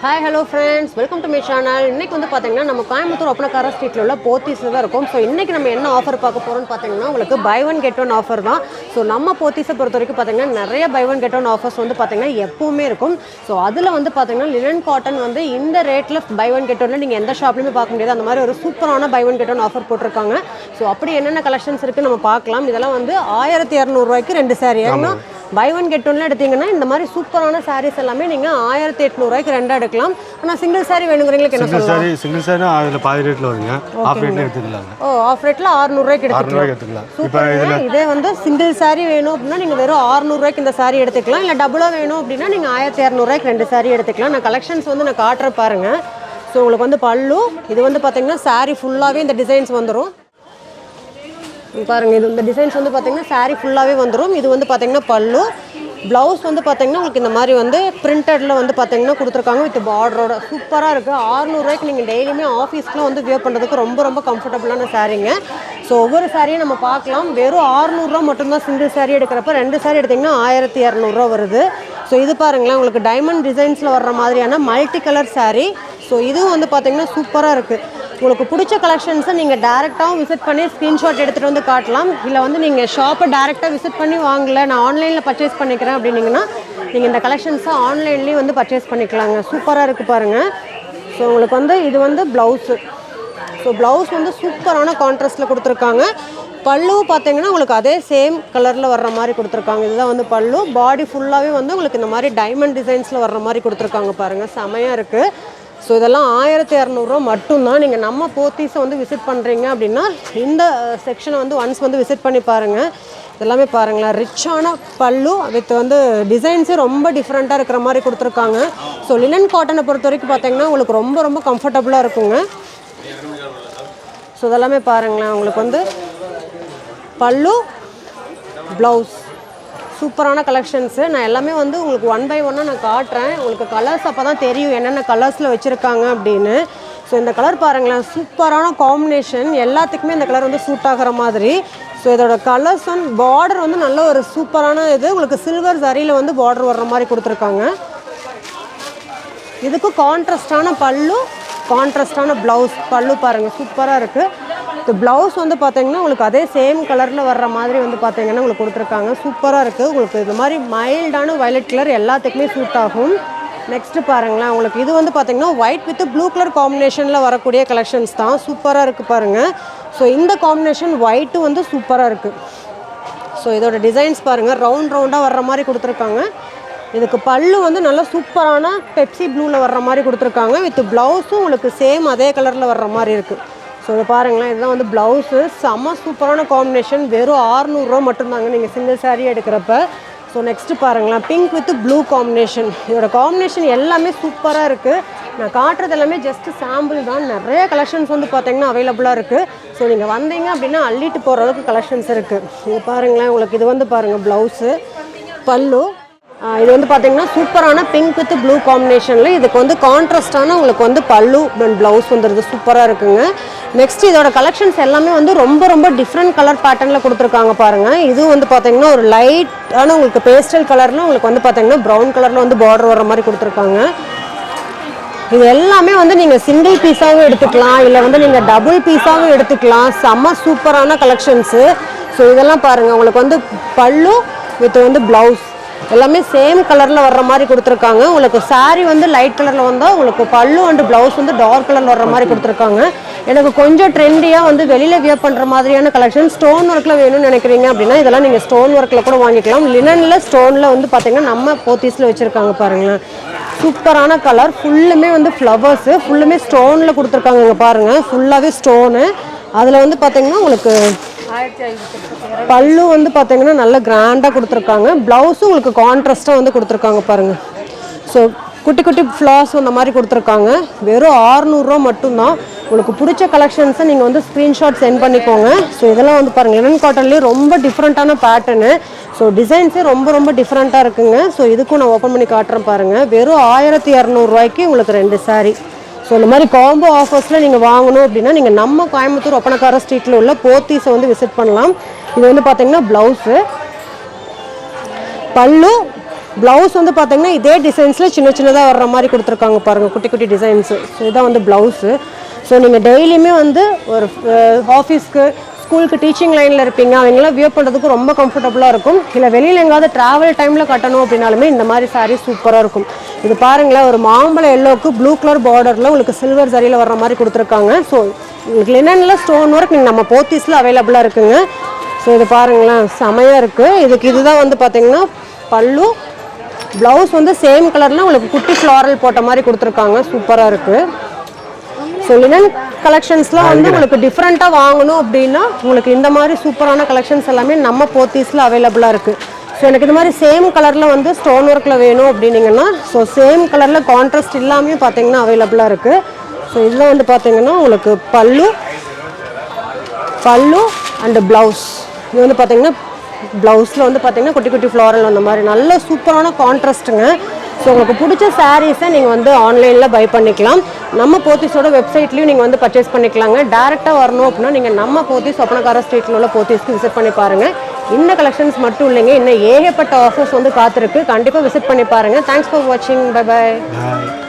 Hi hello friends welcome to my channel இன்றைக்கி வந்து பார்த்தீங்கன்னா நம்ம கோயம்புத்தூர் ஒப்பனக்கார ஸ்ட்ரீட்டில் உள்ள போத்தீஸில் தான் இருக்கும். ஸோ இன்றைக்கி நம்ம என்ன ஆஃபர் பார்க்க போகிறோம்னு பார்த்தீங்கன்னா உங்களுக்கு buy one get one offer தான். ஸோ நம்ம போத்தீஸை பொறுத்த வரைக்கும் பார்த்தீங்கன்னா நிறைய buy one get one offers வந்து பார்த்தீங்கன்னா எப்போவுமே இருக்கும். ஸோ அதில் வந்து பார்த்தீங்கன்னா லினன் காட்டன் வந்து இந்த ரேட்டில் பை ஒன் கெட் ஒன்ல நீங்கள் எந்த ஷாப்லையுமே பார்க்க முடியாது. அந்த மாதிரி ஒரு சூப்பரான buy one get one offer போட்டிருக்காங்க. ஸோ அப்படி என்னென்ன கலெக்ஷன்ஸ் இருக்குது நம்ம பார்க்கலாம். இதெல்லாம் வந்து ஆயிரத்தி இரநூறுவாய்க்கு ரெண்டு சாரி ஏன்னா பை ஒன் கெட் ஒன்ல எடுத்தீங்கன்னா இந்த மாதிரி சூப்பரான சாரீஸ் எல்லாமே நீங்கள் ஆயிரத்தி எட்நூறுவாய்க்கு ரெண்டாக எடுக்கலாம். ஆனால் சிங்கிள் சாரி வேணுங்கிறீங்களுக்கு என்ன சாரி சிங்கிள் சாரினா அதில் பாதி ரேட்டில் வருங்க. ஆஃப் ரேட்டில் எடுத்துக்கலாங்க. ஓ ஆஃப் ரேட்டில் ஆறுநூறுவாய்க்கு எடுத்துக்கலாம். அறுநூறுவாய்க்கு எடுத்துக்கலாம். இப்போ இதே வந்து சிங்கிள் சாரி வேணும் அப்படின்னா நீங்கள் வெறும் ஆறுநூறுவாய்க்கு இந்த சாரி எடுத்துக்கலாம். இல்லை டபுளாக வேணும் அப்படின்னா நீங்கள் ஆயிரத்தி இரநூறுவாய்க்கு ரெண்டு சாரி எடுத்துக்கலாம். நான் கலெக்ஷன்ஸ் வந்து நான் காட்டுற பாருங்க. ஸோ உங்களுக்கு வந்து பல்லு இது வந்து பார்த்தீங்கன்னா சாரி ஃபுல்லாகவே இந்த டிசைன்ஸ் வந்துடும் பாருங்கள் இது இந்த டிசைன்ஸ் வந்து பார்த்தீங்கன்னா சாரீ ஃபுல்லாகவே வந்துடும் இது வந்து பார்த்திங்கன்னா பல்லு. ப்ளவுஸ் வந்து பார்த்தீங்கன்னா உங்களுக்கு இந்த மாதிரி வந்து பிரிண்டடில் வந்து பார்த்தீங்கன்னா கொடுத்துருக்காங்க வித் பார்டரோட சூப்பராக இருக்குது ஆறுநூறுவாய்க்கு நீங்கள் டெய்லியுமே ஆஃபீஸ்க்குலாம் வந்து வியர் பண்ணுறதுக்கு ரொம்ப ரொம்ப கம்ஃபர்டபுளான சாரீங்க ஸோ ஒவ்வொரு சாரியும் நம்ம பார்க்கலாம். வெறும் ஆறுநூறுவா மட்டும்தான் சிங்கிள் saree எடுக்கிறப்ப ரெண்டு saree எடுத்திங்கன்னா ஆயிரத்தி இரநூறுவா வருது. ஸோ இது பாருங்களேன் உங்களுக்கு டைமண்ட் டிசைன்ஸில் வர்ற மாதிரியான மல்டி கலர் சாரீ ஸோ இதுவும் வந்து பார்த்தீங்கன்னா சூப்பராக இருக்குது உங்களுக்கு பிடிச்ச கலெக்ஷன்ஸை நீங்கள் டேரெக்டாகவும் விசிட் பண்ணி ஸ்க்ரீன்ஷாட் எடுத்துகிட்டு வந்து காட்டலாம். இல்லை வந்து நீங்கள் ஷாப்பை டேரெக்டாக விசிட் பண்ணி வாங்கல நான் ஆன்லைனில் பர்ச்சேஸ் பண்ணிக்கிறேன் அப்படின்னீங்கன்னா நீங்கள் இந்த கலெக்ஷன்ஸை ஆன்லைன்லேயும் வந்து பர்ச்சேஸ் பண்ணிக்கலாங்க. சூப்பராக இருக்குது பாருங்கள் ஸோ உங்களுக்கு வந்து இது வந்து ப்ளவுஸு ஸோ ப்ளவுஸ் வந்து சூப்பரான கான்ட்ராஸ்ட்டில் கொடுத்துருக்காங்க. பல்லு பார்த்தீங்கன்னா உங்களுக்கு அதே சேம் கலரில் வர்ற மாதிரி கொடுத்துருக்காங்க. இதுதான் வந்து பல்லு. பாடி ஃபுல்லாகவே வந்து உங்களுக்கு இந்த மாதிரி டைமண்ட் டிசைன்ஸில் வர்ற மாதிரி கொடுத்துருக்காங்க பாருங்கள் செமையாக இருக்குது ஸோ இதெல்லாம் ஆயிரத்தி இரநூறுவா மட்டும்தான். நீங்கள் நம்ம போத்தீஸை வந்து விசிட் பண்ணுறீங்க அப்படின்னா இந்த செக்ஷனை வந்து ஒன்ஸ் வந்து விசிட் பண்ணி பாருங்கள் இதெல்லாமே பாருங்களேன். ரிச்சான பல்லு வித் வந்து டிசைன்ஸே ரொம்ப டிஃப்ரெண்ட்டாக இருக்கிற மாதிரி கொடுத்துருக்காங்க. ஸோ லினன் காட்டனை பொறுத்த வரைக்கும் பார்த்தீங்கன்னா உங்களுக்கு ரொம்ப ரொம்ப கம்ஃபர்டபுளாக இருக்குங்க. ஸோ இதெல்லாமே பாருங்களேன். உங்களுக்கு வந்து பல்லு ப்ளவுஸ் சூப்பரான கலெக்ஷன்ஸு நான் எல்லாமே வந்து உங்களுக்கு ஒன் பை ஒன்னாக நான் காட்டுறேன். உங்களுக்கு கலர்ஸ் அப்போ தான் தெரியும் என்னென்ன கலர்ஸில் வச்சுருக்காங்க அப்படின்னு. ஸோ இந்த கலர் பாருங்களேன். சூப்பரான காம்பினேஷன் எல்லாத்துக்குமே இந்த கலர் வந்து சூட் ஆகிற மாதிரி. ஸோ இதோட கலர்ஸ் வந்து பார்டர் வந்து நல்ல ஒரு சூப்பரான இது. உங்களுக்கு சில்வர் சரியில் வந்து பார்டர் வர்ற மாதிரி கொடுத்துருக்காங்க. இதுக்கு கான்ட்ராஸ்டான பல்லு கான்ட்ராஸ்டான ப்ளவுஸ் பல்லு பாருங்கள் சூப்பராக இருக்குது இந்த ப்ளவுஸ் வந்து பார்த்தீங்கன்னா உங்களுக்கு அதே சேம் கலரில் வர்ற மாதிரி வந்து பார்த்தீங்கன்னா உங்களுக்கு கொடுத்துருக்காங்க. சூப்பராக இருக்குது உங்களுக்கு இது மாதிரி மைல்டான வயலட் கலர் எல்லாத்துக்குமே சூட் ஆகும். நெக்ஸ்ட்டு பாருங்களேன். உங்களுக்கு இது வந்து பார்த்தீங்கன்னா ஒயிட் வித் ப்ளூ கலர் காம்பினேஷனில் வரக்கூடிய கலெக்ஷன்ஸ் தான். சூப்பராக இருக்குது பாருங்கள் ஸோ இந்த காம்பினேஷன் ஒயிட்டு வந்து சூப்பராக இருக்குது ஸோ இதோட டிசைன்ஸ் பாருங்கள் ரவுண்ட் ரவுண்டாக வர்ற மாதிரி கொடுத்துருக்காங்க. இதுக்கு பல்லு வந்து நல்லா சூப்பரான பெப்சி ப்ளூவில் வர்ற மாதிரி கொடுத்துருக்காங்க. வித் ப்ளவுஸும் உங்களுக்கு சேம் அதே கலரில் வர்ற மாதிரி இருக்குது ஸோ இதை பாருங்களேன். இதுதான் வந்து ப்ளவுஸு செம்ம சூப்பரான காம்பினேஷன் வெறும் ஆறுநூறுவா மட்டும்தாங்க நீங்கள் சிங்கிள் saree எடுக்கிறப்ப. ஸோ நெக்ஸ்ட்டு பாருங்களேன். பிங்க் வித் ப்ளூ காம்பினேஷன் இதோட காம்பினேஷன் எல்லாமே சூப்பராக இருக்குது நான் காட்டுறது எல்லாமே ஜஸ்ட் சாம்பிள் தான். நிறைய கலெக்ஷன்ஸ் வந்து பார்த்தீங்கன்னா அவைலபிளாக இருக்குது ஸோ நீங்கள் வந்தீங்க அப்படின்னா அள்ளிட்டு போகிற அளவுக்கு கலெக்ஷன்ஸ் இருக்குது இது பாருங்களேன். உங்களுக்கு இது வந்து பாருங்கள் ப்ளவுஸு பல்லு. இது வந்து பார்த்தீங்கன்னா சூப்பரான பிங்க் வித் ப்ளூ காம்பினேஷனில் இதுக்கு வந்து கான்ட்ராஸ்டான உங்களுக்கு வந்து பல்லு அண்ட் ப்ளவுஸ் வந்துடுது சூப்பராக இருக்குங்க. நெக்ஸ்ட் இதோட கலெக்ஷன்ஸ் எல்லாமே வந்து ரொம்ப ரொம்ப டிஃப்ரெண்ட் கலர் பேட்டர்னில் கொடுத்துருக்காங்க பாருங்கள் இது வந்து பார்த்தீங்கன்னா ஒரு லைட்டான உங்களுக்கு பேஸ்டல் கலரில் உங்களுக்கு வந்து பார்த்தீங்கன்னா ப்ரௌன் கலரில் வந்து பார்டர் வர மாதிரி கொடுத்துருக்காங்க. இது எல்லாமே வந்து நீங்கள் சிங்கிள் பீஸாகவும் எடுத்துக்கலாம். இல்லை வந்து நீங்கள் டபுள் பீஸாகவும் எடுத்துக்கலாம். செம்ம சூப்பரான கலெக்ஷன்ஸு ஸோ இதெல்லாம் பாருங்கள் உங்களுக்கு வந்து பல்லு வித் வந்து ப்ளவுஸ் எல்லாமே சேம் கலரில் வர்ற மாதிரி கொடுத்துருக்காங்க. உங்களுக்கு saree வந்து லைட் கலரில் வந்தால் உங்களுக்கு பல்லு அண்ட் ப்ளவுஸ் வந்து டார்க் கலரில் வர்ற மாதிரி கொடுத்துருக்காங்க. எனக்கு கொஞ்சம் ட்ரெண்டியாக வந்து வெளியில் வியர் பண்ணுற மாதிரியான கலெக்ஷன் ஸ்டோன் ஒர்க்கில் வேணும்னு நினைக்கிறீங்க அப்படின்னா இதெல்லாம் நீங்கள் ஸ்டோன் ஒர்க்கில் கூட வாங்கிக்கலாம். லினனில் ஸ்டோனில் வந்து பார்த்தீங்கன்னா நம்ம போத்தீஸில் வச்சுருக்காங்க பாருங்களேன். சூப்பரான கலர் ஃபுல்லுமே வந்து ஃப்ளவர்ஸு ஃபுல்லுமே ஸ்டோனில் கொடுத்துருக்காங்க இங்கே பாருங்கள் ஃபுல்லாகவே ஸ்டோனு அதில் வந்து பார்த்தீங்கன்னா உங்களுக்கு பல்லு வந்து பார்த்தீங்கன்னா நல்ல கிராண்டாக கொடுத்துருக்காங்க. ப்ளவுஸும் உங்களுக்கு கான்ட்ராஸ்ட்டாக வந்து கொடுத்துருக்காங்க பாருங்கள் ஸோ குட்டி குட்டி ஃப்ளாஸ் அந்த மாதிரி கொடுத்துருக்காங்க. வெறும் ஆறுநூறுவா மட்டும்தான். உங்களுக்கு பிடிச்ச கலெக்ஷன்ஸை நீங்கள் வந்து ஸ்க்ரீன்ஷாட் சென்ட் பண்ணிக்கோங்க. ஸோ இதெல்லாம் வந்து பாருங்கள் லினன் காட்டன்லேயே ரொம்ப டிஃப்ரெண்ட்டான பேட்டர்னு ஸோ டிசைன்ஸே ரொம்ப ரொம்ப டிஃப்ரெண்ட்டாக இருக்குங்க. ஸோ இதுக்கும் நான் ஓப்பன் பண்ணி காட்டுறேன் பாருங்கள் வெறும் ஆயிரத்தி இரநூறுவாய்க்கு உங்களுக்கு ரெண்டு சாரீ ஸோ இந்த மாதிரி காம்போ ஆஃபர்ஸில் நீங்கள் வாங்கணும் அப்படின்னா நீங்கள் நம்ம கோயம்புத்தூர் ஒப்பனக்கார ஸ்ட்ரீட்டில் உள்ள போத்தீஸை வந்து விசிட் பண்ணலாம். இது வந்து பார்த்தீங்கன்னா ப்ளவுஸு பல்லு ப்ளவுஸ் வந்து பார்த்தீங்கன்னா இதே டிசைன்ஸில் சின்ன சின்னதாக வர்ற மாதிரி கொடுத்துருக்காங்க பாருங்கள் குட்டி குட்டி டிசைன்ஸு ஸோ இதான் வந்து ப்ளவுஸு ஸோ நீங்கள் டெய்லியுமே வந்து ஒரு ஆஃபீஸ்க்கு ஸ்கூலுக்கு டீச்சிங் லைனில் இருப்பீங்க அவங்களாம் வியர் பண்ணுறதுக்கு ரொம்ப கம்ஃபர்டபுளாக இருக்கும். இல்லை வெளியில் எங்காவது ட்ராவல் டைமில் கட்டணும் அப்படின்னாலுமே இந்த மாதிரி சாரீ சூப்பராக இருக்கும். இது பாருங்களேன் ஒரு மாம்பழ எல்லோவுக்கு ப்ளூ கலர் பார்டரில் உங்களுக்கு சில்வர் சரியில் வர்ற மாதிரி கொடுத்துருக்காங்க. ஸோ உங்களுக்கு லினனில் ஸ்டோன் ஒர்க் நீங்கள் நம்ம போத்தீஸில் அவைலபிளாக இருக்குங்க. ஸோ இது பாருங்களேன் செமையாக இருக்குது இதுக்கு இதுதான் வந்து பார்த்தீங்கன்னா பல்லு ப்ளவுஸ் வந்து சேம் கலரில் உங்களுக்கு குட்டி ஃப்ளாரல் போட்ட மாதிரி கொடுத்துருக்காங்க. சூப்பராக இருக்குது ஸோ லினன் கலெக்ஷன்ஸ்லாம் வந்து உங்களுக்கு டிஃப்ரெண்ட்டாக வாங்கணும் அப்படின்னா உங்களுக்கு இந்த மாதிரி சூப்பரான கலெக்ஷன்ஸ் எல்லாமே நம்ம போத்தீஸில் அவைலபிளாக இருக்குது ஸோ எனக்கு இந்த மாதிரி சேம் கலரில் வந்து ஸ்டோன் ஒர்க்கில் வேணும் அப்படின்னீங்கன்னா ஸோ சேம் கலரில் கான்ட்ராஸ்ட் இல்லாமே பார்த்தீங்கன்னா அவைலபிளாக இருக்குது ஸோ இதில் வந்து பார்த்தீங்கன்னா உங்களுக்கு பல்லு பல்லு அண்டு ப்ளவுஸ் இது வந்து பார்த்தீங்கன்னா ப்ளவுஸில் வந்து பார்த்தீங்கன்னா குட்டி குட்டி ஃப்ளாரல் அந்த மாதிரி நல்ல சூப்பரான கான்ட்ராஸ்ட்டுங்க ஸோ உங்களுக்கு பிடிச்ச சாரீஸை நீங்கள் வந்து ஆன்லைனில் பை பண்ணிக்கலாம். நம்ம போத்தீஸோட வெப்சைட்லேயும் நீங்கள் வந்து பர்ச்சேஸ் பண்ணிக்கலாங்க. டேரெக்டாக வரணும் அப்படின்னா நீங்கள் நம்ம போத்தீஸ் ஒப்பனக்கார ஸ்ட்ரீட்டில் உள்ள போத்தீஸ்க்கு விசிட் பண்ணி பாருங்கள் இந்த கலெக்ஷன்ஸ் மட்டும் இல்லைங்க இன்னும் ஏகப்பட்ட ஆஃபர்ஸ் வந்து காத்திருக்கு. கண்டிப்பாக விசிட் பண்ணி பாருங்கள் தேங்க்ஸ் ஃபார் வாட்சிங் பை பை பாய்